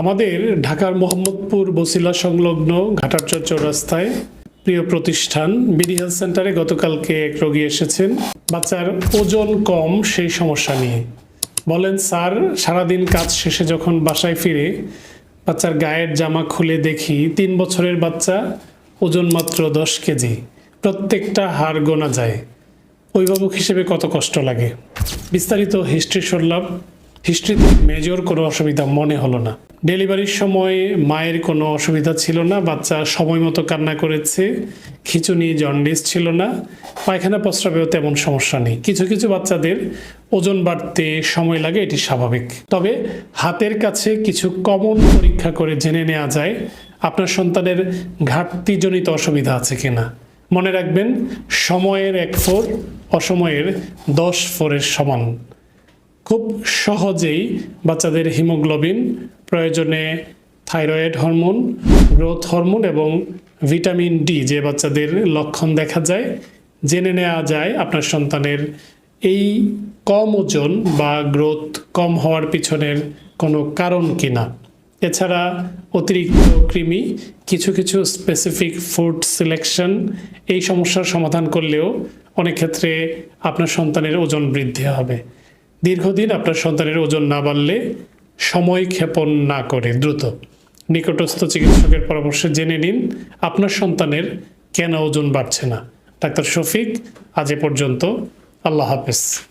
আমাদের ঢাকার মোহাম্মদপুর বসিলা সংলগ্ন ঘাটারচর চৌরাস্তায় প্রিয় প্রতিষ্ঠান বিডি হেলথ সেন্টারে গতকালকে এক রোগী এসেছেন। বাচ্চার ওজন কম, সেই সমস্যা নিয়ে। বলেন, স্যার, সারাদিন কাজ শেষে যখন বাসায় ফিরে, বাচ্চার গায়ের জামা খুলে দেখি তিন বছরের বাচ্চা ওজন মাত্র দশ কেজি। প্রত্যেকটা হাড় গোনা যায়। অভিভাবক হিসেবে কত কষ্ট লাগে? বিস্তারিত হিস্ট্রি শুনলাম। হিস্ট্রিতে মেজর কোনো অসুবিধা মনে হলো না। ডেলিভারির সময় মায়ের কোনো অসুবিধা ছিল না, বাচ্চা সময় মতো কান্না করেছে, খিচুনি জন্ডিস ছিল না, পায়খানা প্রস্রাবেও তেমন সমস্যা নেই। কিছু কিছু বাচ্চাদের ওজন বাড়তে সময় লাগে, এটি স্বাভাবিক। তবে হাতের কাছে কিছু কমন পরীক্ষা করে জেনে নেওয়া যায়, আপনার সন্তানের ঘাটতিজনিত অসুবিধা আছে কিনা। মনে রাখবেন, সময়ের এক ফোর অসময়ের দশ ফোরের সমান। খুব সহজেই বাচ্চাদের হিমোগ্লোবিন, প্রয়োজনে থাইরয়েড হরমোন, গ্রোথ হরমোন এবং ভিটামিন ডি যে বাচ্চাদের লক্ষণ দেখা যায়, জেনে নেওয়া যায় আপনার সন্তানের এই কম ওজন বা গ্রোথ কম হওয়ার পিছনের কোনো কারণ কিনা। এছাড়া অতিরিক্ত কৃমি, কিছু কিছু স্পেসিফিক ফুড সিলেকশন এই সমস্যার সমাধান করলেও অনেক ক্ষেত্রে আপনার সন্তানের ওজন বৃদ্ধি হবে। দীর্ঘদিন আপনার সন্তানের ওজন না বাড়লে সময় ক্ষেপণ না করে। দ্রুত। নিকটস্থ চিকিৎসকের পরামর্শে জেনে নিন, আপনার সন্তানের কেন ওজন বাড়ছে না। ডাক্তার শফিক, আজ এ পর্যন্ত। আল্লাহ হাফেজ।